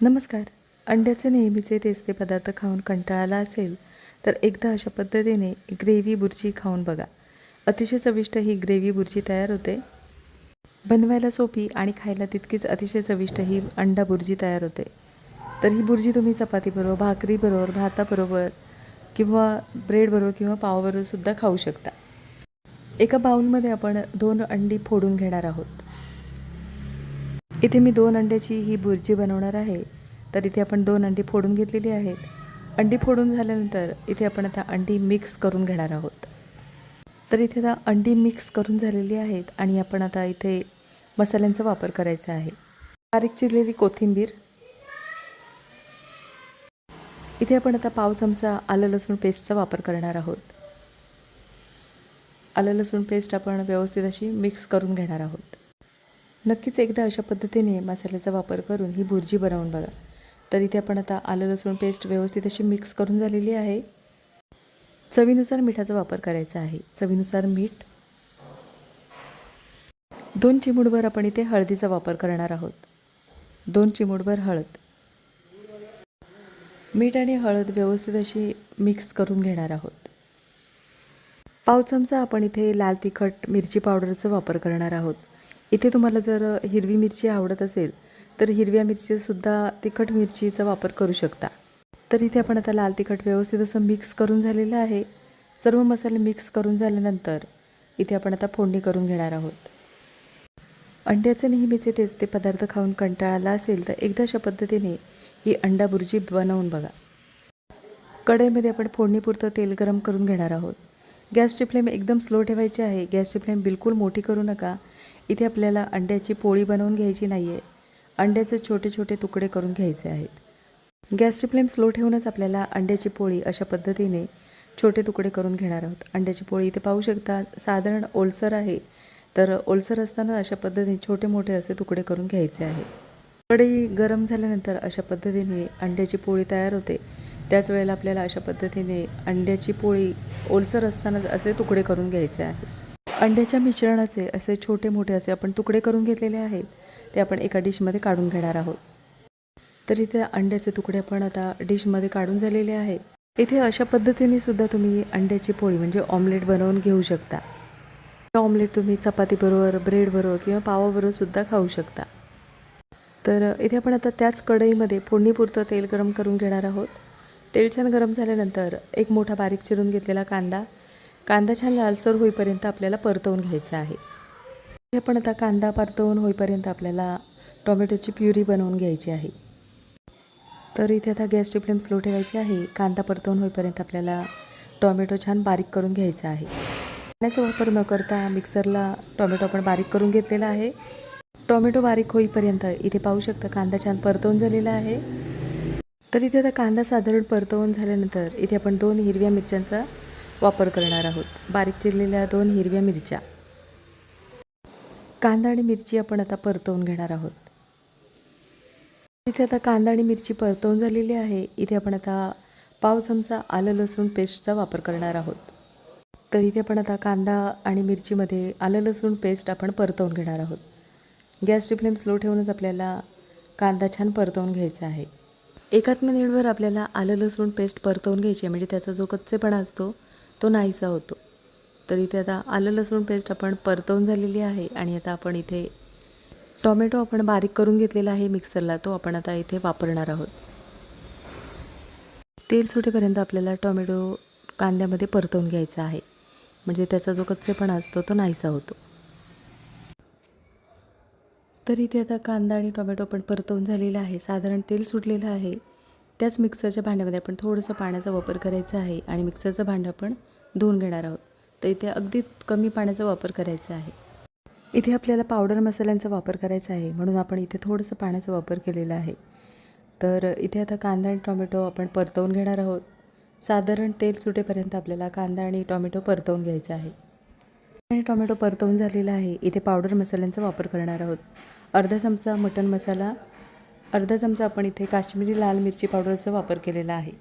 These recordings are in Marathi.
नमस्कार. अंड्याचे नेहमीचे तेचते पदार्थ खाऊन कंटाळाला असेल तर एकदा अशा पद्धतीने ग्रेव्ही बुर्जी खाऊन बघा. अतिशय चविष्ट ही ग्रेव्ही बुर्जी तयार होते. बनवायला सोपी आणि खायला तितकीच अतिशय चविष्ट ही अंडा बुर्जी तयार होते. तर ही बुर्जी तुम्ही चपातीबरोबर भाकरीबरोबर भाताबरोबर किंवा ब्रेडबरोबर किंवा पावाबरोबर सुद्धा खाऊ शकता. एका बाऊलमध्ये आपण दोन अंडी फोडून घेणार आहोत. इथे मी दोन अंड्याची ही भुर्जी बनवणार आहे. तर इथे आपण दोन अंडी फोडून घेतलेली आहेत. अंडी फोडून झाल्यानंतर इथे आपण आता अंडी मिक्स करून घेणार आहोत. तर इथे आता अंडी मिक्स करून झालेली आहेत आणि आपण आता इथे मसाल्यांचा वापर करायचा आहे. बारीक चिरलेली कोथिंबीर. इथे आपण आता पाव चमचा आलं लसूण पेस्टचा वापर करणार आहोत. आलं लसूण पेस्ट आपण व्यवस्थित अशी मिक्स करून घेणार आहोत. नक्कीच एकदा अशा पद्धतीने मसाल्याचा वापर करून ही भुर्जी बनवून बघा. तर इथे आपण आता आलं लसूण पेस्ट व्यवस्थित अशी मिक्स करून झालेली आहे. चवीनुसार मिठाचा वापर करायचा आहे. चवीनुसार मीठ. दोन चिमूडभर आपण इथे हळदीचा वापर करणार आहोत. दोन चिमूडभर हळद. मीठ आणि हळद व्यवस्थित अशी मिक्स करून घेणार आहोत. पाव चमचा आपण इथे लाल तिखट मिरची पावडरचा वापर करणार आहोत. इथे तुम्हाला जर हिरवी मिरची आवडत असेल तर हिरव्या मिरचीसुद्धा तिखट मिरचीचा वापर करू शकता. तर इथे आपण आता लाल तिखट व्यवस्थित असं मिक्स करून झालेलं आहे. सर्व मसाले मिक्स करून झाल्यानंतर इथे आपण आता फोडणी करून घेणार आहोत. अंड्याचे नेहमीचे तेच ते पदार्थ खाऊन कंटाळाला असेल तर एकदा अशा पद्धतीने ही अंडा बुर्जी बनवून बघा. कढईमध्ये आपण फोडणीपुरतं तेल गरम करून घेणार आहोत. गॅसची फ्लेम एकदम स्लो ठेवायची आहे. गॅसची फ्लेम बिलकुल मोठी करू नका. इथे आपल्याला अंड्याची पोळी बनवून घ्यायची नाही आहे अंड्याचे छोटे छोटे तुकडे करून घ्यायचे आहेत. गॅसची फ्लेम स्लो ठेवूनच आपल्याला अंड्याची पोळी अशा पद्धतीने छोटे तुकडे करून घेणार आहोत. अंड्याची पोळी इथे पाहू शकता साधारण ओलसर आहे. तर ओलसर असताना अशा पद्धतीने छोटे मोठे असे तुकडे करून घ्यायचे आहे कढई गरम झाल्यानंतर अशा पद्धतीने अंड्याची पोळी तयार होते. त्याच वेळेला आपल्याला अशा पद्धतीने अंड्याची पोळी ओलसर असतानाच असे तुकडे करून घ्यायचे आहे अंड्याच्या मिश्रणाचे असे छोटे मोठे असे आपण तुकडे करून घेतलेले आहेत ते आपण एका डिशमध्ये काढून घेणार आहोत. तर इथे अंड्याचे तुकडे आपण आता डिशमध्ये काढून झालेले आहेत. इथे अशा पद्धतीने सुद्धा तुम्ही अंड्याची पोळी म्हणजे ऑमलेट बनवून घेऊ शकता. ऑमलेट तुम्ही चपातीबरोबर ब्रेडबरोबर किंवा पावाबरोबर सुद्धा खाऊ शकता. तर इथे आपण आता त्याच कढईमध्ये फोडणीपुरतं तेल गरम करून घेणार आहोत. तेल छान गरम झाल्यानंतर एक मोठा बारीक चिरून घेतलेला कांदा कांदा छान लालसर होईपर्यंत आपल्याला परतवून घ्यायचा आहे. हे पण आता कांदा परतवून होईपर्यंत आपल्याला टोमॅटोची प्युरी बनवून घ्यायची आहे. तर इथे आता गॅसची फ्लेम स्लो ठेवायची आहे. कांदा परतवून होईपर्यंत आपल्याला टोमॅटो छान बारीक करून घ्यायचा आहे. पाण्याचा वापर न करता मिक्सरला टोमॅटो आपण बारीक करून घेतलेला आहे. टोमॅटो बारीक होईपर्यंत इथे पाहू शकता कांदा छान परतवून झालेला आहे. तर इथे आता कांदा साधारण परतवून झाल्यानंतर इथे आपण दोन हिरव्या मिरच्यांचा वापर करणार आहोत. बारीक चिरलेल्या दोन हिरव्या मिरच्या. कांदा आणि मिरची आपण आता परतवून घेणार आहोत. इथे आता कांदा आणि मिरची परतवून झालेली आहे. इथे आपण आता पाव चमचा आलं लसूण पेस्टचा वापर करणार आहोत. तर इथे आपण आता कांदा आणि मिरचीमध्ये आलं लसूण पेस्ट आपण परतवून घेणार आहोत. गॅसची फ्लेम स्लो ठेवूनच आपल्याला कांदा छान परतवून घ्यायचा आहे. एकाच मिनिटवर आपल्याला आलं लसूण पेस्ट परतवून घ्यायची आहे. म्हणजे त्याचा जो कच्चेपणा असतो तो नाहीसा होतो. तर इथे आता आलं लसूण पेस्ट आपण परतवून झालेली आहे आणि आता आपण इथे टॉमॅटो आपण बारीक करून घेतलेला आहे मिक्सरला. तो आपण आता इथे वापरणार आहोत. तेल सुटेपर्यंत आपल्याला टॉमॅटो कांद्यामध्ये परतवून घ्यायचा आहे. म्हणजे त्याचा जो कच्चेपणा असतो तो नाहीसा होतो. तर इथे आता कांदा आणि टोमॅटो पण परतवून झालेला आहे. साधारण तेल सुटलेलं आहे. त्याच मिक्सरच्या भांड्यामध्ये आपण थोडंसं पाण्याचा वापर करायचा आहे आणि मिक्सरचं भांडं आपण धुवून घेणार आहोत. तर इथे अगदी कमी पाण्याचा वापर करायचा आहे. इथे आपल्याला पावडर मसाल्यांचा वापर करायचा आहे. म्हणून आपण इथे थोडंसं पाण्याचा वापर केलेला आहे. तर इथे आता कांदा आणि टोमॅटो आपण परतवून घेणार आहोत. साधारण तेल सुटेपर्यंत आपल्याला कांदा आणि टोमॅटो परतवून घ्यायचा आहे. आणि टोमॅटो परतवून झालेला आहे. इथे पावडर मसाल्यांचा वापर करणार आहोत. अर्धा चमचा मटन मसाला अर्धा चमचा आपण इथे काश्मीरी लाल मिरची पावडरचा वापर केलेला आहे.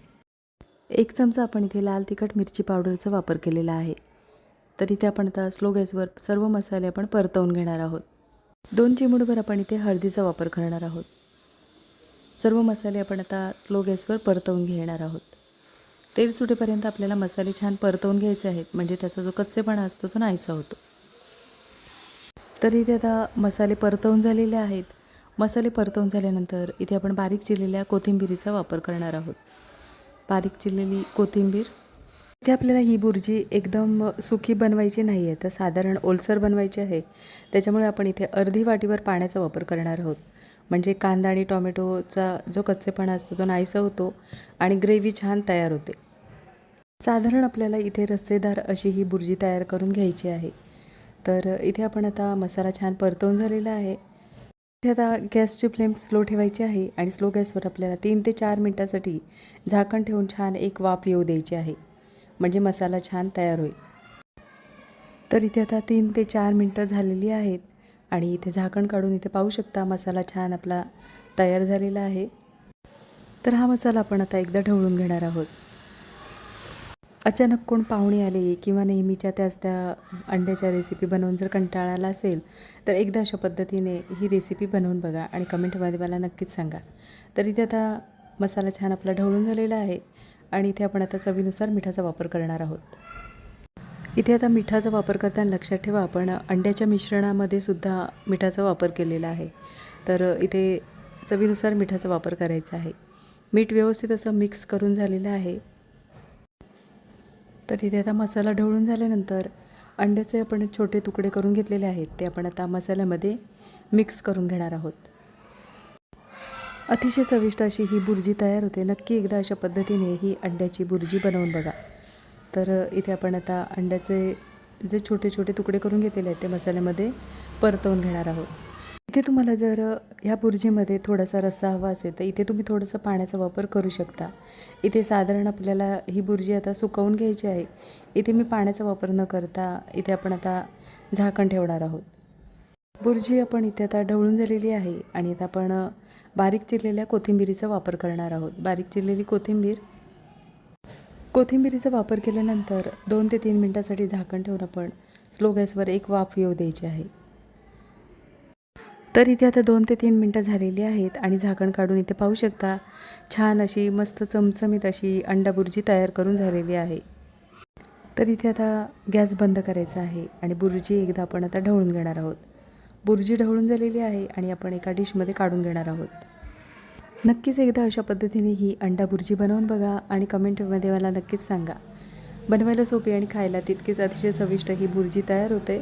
एक चमचा आपण इथे लाल तिखट मिरची पावडरचा वापर केलेला आहे. तर इथे आपण आता स्लो गॅसवर सर्व मसाले आपण परतवून घेणार आहोत. दोन चिमूडभर आपण इथे हळदीचा वापर करणार आहोत. सर्व मसाले आपण आता स्लो गॅसवर परतवून घेणार आहोत. तेल सुटेपर्यंत आपल्याला मसाले छान परतवून घ्यायचे आहेत म्हणजे त्याचा जो कच्चेपणा असतो तो नाहीसा होतो. तर इथे आता मसाले परतवून झालेले आहेत. मसाले परतवून झाल्यानंतर इथे आपण बारीक चिरलेल्या कोथिंबिरीचा वापर करणार आहोत. बारीक चिरलेली कोथिंबीर. इथे आपल्याला ही बुर्जी एकदम सुकी बनवायची नाही आहे तर साधारण ओलसर बनवायची आहे. त्याच्यामुळे आपण इथे अर्धी वाटीवर पाण्याचा वापर करणार आहोत. म्हणजे कांदा आणि टॉमॅटोचा जो कच्चेपणा असतो तो नाहीसा होतो आणि ग्रेव्ही छान तयार होते. साधारण आपल्याला इथे रस्सेदार अशी ही बुर्जी तयार करून घ्यायची आहे. तर इथे आपण आता मसाला छान परतवून झालेला आहे. इथे आता गॅसची फ्लेम स्लो ठेवायची आहे आणि स्लो गॅसवर आपल्याला तीन ते चार मिनटासाठी झाकण ठेवून छान एक वाफ येऊ द्यायची आहे. म्हणजे मसाला छान तयार होईल. तर इथे आता तीन ते चार मिनटं झालेली आहेत आणि इथे झाकण काढून इथे पाहू शकता मसाला छान आपला तयार झालेला आहे. तर हा मसाला आपण आता एकदा ढवळून घेणार आहोत. अचानक कोण पाहुणे आले किंवा नेहमीच्या त्याच त्या अंड्याच्या रेसिपी बनवून जर कंटाळा आला असेल तर एकदा अशा पद्धतीने ही रेसिपी बनवून बघा आणि कमेंटमध्ये मला नक्कीच सांगा. तर इथे आता मसाला छान आपला ढवळून झालेला आहे आणि इथे आपण आता चवीनुसार मिठाचा वापर करणार आहोत. इथे आता मिठाचा वापर करताना लक्षात ठेवा आपण अंड्याच्या मिश्रणामध्ये सुद्धा मिठाचा वापर केलेला आहे. तर इथे चवीनुसार मिठाचा वापर करायचा आहे. मीठ व्यवस्थित असं मिक्स करून झालेलं आहे. तर इथे आता मसाला ढवळून झाल्यानंतर अंड्याचे आपण छोटे तुकडे करून घेतलेले आहेत. ते आपण आता मसाल्यामध्ये मिक्स करून घेणार आहोत. अतिशय चविष्ट अशी ही बुर्जी तयार होते. नक्की एकदा अशा पद्धतीने ही अंड्याची बुर्जी बनवून बघा. तर इथे आपण आता अंड्याचे जे छोटे छोटे तुकडे करून घेतलेले आहेत ते मसाल्यामध्ये परतवून घेणार आहोत. इथे तुम्हाला जर ह्या बुर्जीमध्ये थोडासा रस्सा हवा असेल तर इथे तुम्ही थोडंसं पाण्याचा वापर करू शकता. इथे साधारण आपल्याला ही बुर्जी आता सुकवून घ्यायची आहे. इथे मी पाण्याचा वापर न करता इथे आपण आता झाकण ठेवणार आहोत. बुर्जी आपण इथे आता ढवळून झालेली आहे आणि आता आपण बारीक चिरलेल्या कोथिंबिरीचा वापर करणार आहोत. बारीक चिरलेली कोथिंबीर कोथिंबिरीचा वापर केल्यानंतर दोन ते तीन मिनटासाठी झाकण ठेवून आपण स्लो गॅसवर एक वाफ येऊ द्यायची आहे. तर इथे आता दोन ते तीन मिनटं झालेली आहेत आणि झाकण काढून इथे पाहू शकता छान अशी मस्त चमचमीत अशी अंडा बुर्जी तयार करून झालेली आहे. तर इथे आता गॅस बंद करायचा आहे आणि बुर्जी एकदा आपण आता ढवळून घेणार आहोत. बुर्जी ढवळून झालेली आहे आणि आपण एका डिशमध्ये काढून घेणार आहोत. नक्कीच एकदा अशा पद्धतीने ही अंडा बुर्जी बनवून बघा आणि कमेंटमध्ये मला नक्कीच सांगा. बनवायला सोपी आणि खायला तितकीच अतिशय चविष्ट ही बुर्जी तयार होते.